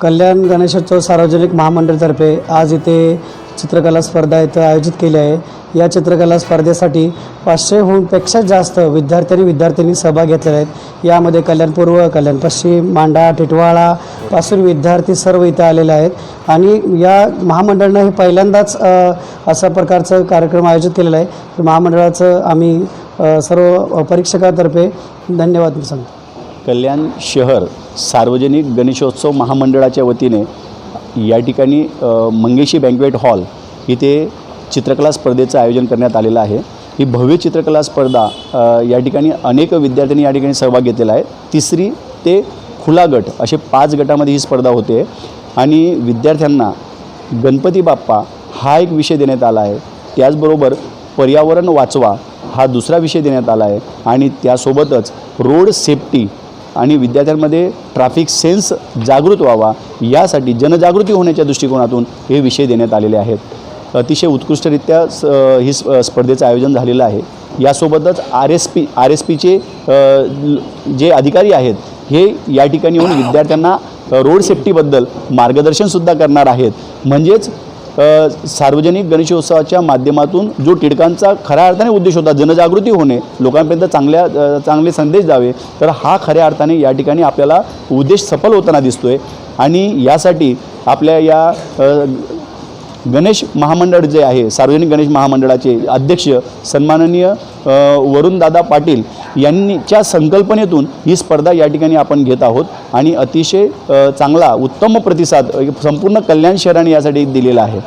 कल्याण गणेशोत्सव सार्वजनिक महामंडळतर्फे आज इथे चित्रकला स्पर्धा इथं आयोजित केली आहे. या चित्रकला स्पर्धेसाठी पाचशेहूनपेक्षा जास्त विद्यार्थ्यांनी विद्यार्थिनी सहभाग घेतलेला आहेत यामध्ये कल्याण पूर्व कल्याण पश्चिम मांडा टिटवाळा पासून विद्यार्थी सर्व इथं आलेले आहेत. आणि या महामंडळानं हे पहिल्यांदाच असा अशा प्रकारचं कार्यक्रम आयोजित केलेला आहे. महामंडळाचं आम्ही सर्व परीक्षकातर्फे धन्यवाद सांगतो. कल्याण शहर सार्वजनिक गणेशोत्सव महामंडळाच्या वतीने या ठिकाणी मंगेशी बँक्वेट हॉल इथे चित्रकला स्पर्धेचं आयोजन करण्यात आलेलं आहे. ही भव्य चित्रकला स्पर्धा या ठिकाणी अनेक विद्यार्थ्यांनी या ठिकाणी सहभाग घेतलेला आहे. तिसरी ते खुला गट असे पाच गटामध्ये ही स्पर्धा होते आणि विद्यार्थ्यांना गणपती बाप्पा हा एक विषय देण्यात आला आहे. त्याचबरोबर पर्यावरण वाचवा हा दुसरा विषय देण्यात आला आहे आणि त्यासोबतच रोड सेफ्टी आणि विद्यार्थ्यांमध्ये ट्रॅफिक सेन्स जागृत व्हावा यासाठी जनजागृती होण्याच्या दृष्टिकोनातून हे विषय देण्यात आलेले आहेत. अतिशय उत्कृष्टरित्या स ही स्प- स्पर्धेचं आयोजन झालेलं आहे. यासोबतच R S P R S पीचे जे अधिकारी आहेत हे या ठिकाणी येऊन विद्यार्थ्यांना रोड सेफ्टीबद्दल मार्गदर्शनसुद्धा करणार आहेत. म्हणजेच सार्वजनिक गणेशोत्सवाच्या माध्यमातून जो टिळकांचा खऱ्या अर्थाने उद्देश होता जनजागृती होणे लोकांपर्यंत चांगल्या चांगले संदेश द्यावे तर हा खऱ्या अर्थाने या ठिकाणी आपल्याला उद्देश सफल होताना दिसतोय. आणि यासाठी आपल्या या गणेश महामंडळ जे आहे सार्वजनिक गणेश महामंडळाचे अध्यक्ष सन्माननीय वरुणदादा पाटील यांनीच्या संकल्पनेतून ही स्पर्धा या ठिकाणी आपण घेत आहोत आणि अतिशय चांगला उत्तम प्रतिसाद संपूर्ण कल्याण शहराने यासाठी दिलेला आहे.